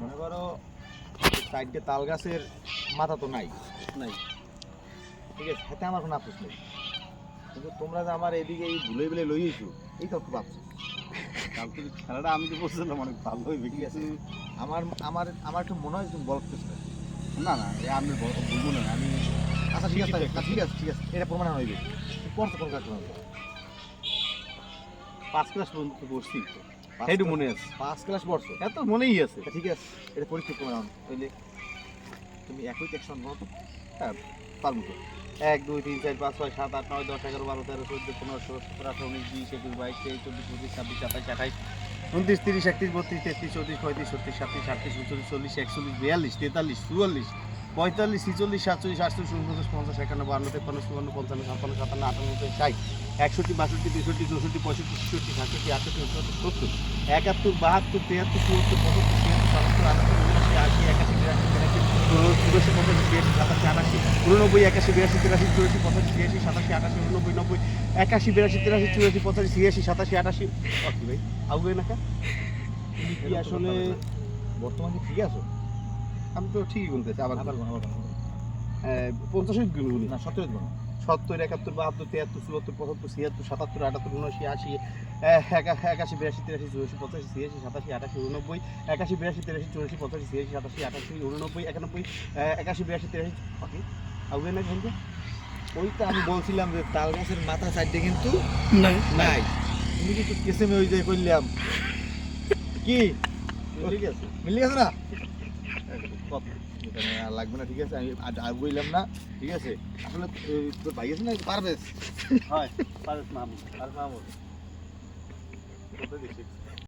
মনে করো সাইডে তাল গাছের মাথা তো নাই। নাই। ঠিক আছে হাতে আমার কোনো আফসোস নেই। কিন্তু তোমরা যে আমার এদিকে এই ভুলে ভুলে লইয়েছো এই তো খুব আফসোস। কালকে খেলাটা আমি তো বলছিলাম অনেক ভালো হইবে ঠিক আছে? আমার আমার আমার একটু মনে হয় তুমি বল না না এ আমি বলব না আমি আচ্ছা ঠিক আছে ঠিক আছে ঠিক আছে এটা প্রমাণ হয়ে হইবে পড়তে কোন কাজ? পাঁচ ক্লাস পর্যন্ত তো পড়ছি। এইটু মনে আছে। পাঁচ ক্লাস পড়ছো এত মনেই আছে। ঠিক আছে এটা পরীক্ষা প্রমাণ হইলে তুমি একই টেকশন বলো তো। পারব তো। এক দুই তিন চার পাঁচ ছয় সাত আট নয় দশ এগারো বারো তেরো চোদ্দ পনেরো ষোলো সতেরো আঠারো উনিশ বিশ একুশ বাইশ তেইশ চব্বিশ পঁচিশ ছাব্বিশ সাতাশ আঠাইশ উনত্রিশ তিরিশ একত্রিশ বত্রিশ তেত্রিশ চৌত্রিশ পঁয়ত্রিশ ছত্রিশ সাতত্রিশ আটত্রিশ উনচল্লিশ চল্লিশ একচল্লিশ বিয়াল্লিশ তেতাল্লিশ চুয়াল্লিশ পঁয়তাল্লিশ, ছিচল্লিশ, সাতচল্লিশ, আটচল্লিশ, উনপঞ্চাশ, পঞ্চাশ, একান্ন, বান্ন, তেপ্পান্ন, চুয়ান্ন, পঞ্চান্ন, ছাপ্পান্ন, সাতান্ন, আটান্ন ষাট, একষট্টি, বাষট্টি, তেষট্টি, চৌষট্টি, পঁয়ষট্টি, ছেষট্টি, সাতষট্টি, আটষট্টি, উনসত্তর, সত্তর, একাত্তর, বাহাত্তর তিয়াত্তর চুয়াত্তর, পঁচাত্তর, ছিয়াত্তর, সাতাত্তর, আটাত্তর, উনআশি, আশি, একাশি, বিরাশি, তিরাশি চুরাশি পঁচাশি, ছিয়াশি, সাতাশি, আটাশি উননব্বই একাশি, বিরাশি, তিরাশি, চুরাশি, পঁচাশি, ছিয়াশি, সাতাশি, আটাশি উননব্বই নব্বই, একাশি, বিরাশি, তিরাশি, চুরাশি, পঁচাশি, ছিয়াশি, সাতাশি, আটাশি ভাই? আউগে না আসলে বর্তমানে ঠিক আছো? আমি তো ঠিকই গুনতেছি আবার আবার গুণ, আবার গুণ। গুণ না সতেরো গুণ সত্তর একাত্তর বাহাত্তর তিয়াত্তর চুয়াত্তর পঁচাত্তর ছিয়াত্তর সাতাত্তর আটাত্তর উনআশি আশি একা- একাশি বিরাশি তিরাশি চুরাশি পঁচাশি ছিয়াশি সাতাশি আটাশি উননব্বই একাশি বিরাশি তিরাশি চুরাশি পঁচাশি ছিয়াশি সাতাশি আটাশি উননব্বই একানব্বই একাশি বিরাশি তিরাশি ওকে আউগে না কিন্তু? ওই তো আমি বলছিলাম যে তাল গাছের মাথা সাইডে কিন্তু নাই। তুমি কিন্তু কেসেমে ওই যে করলাম কি? ঠিক আছে মিলে গেছে না? লাগবে না ঠিক আছে? আমি আর আর বললাম না ঠিক আছে? আসলে তোর ভাই আছে না পারবেশ হয় পারবেশ মাহমুদ পারস মাহমুদ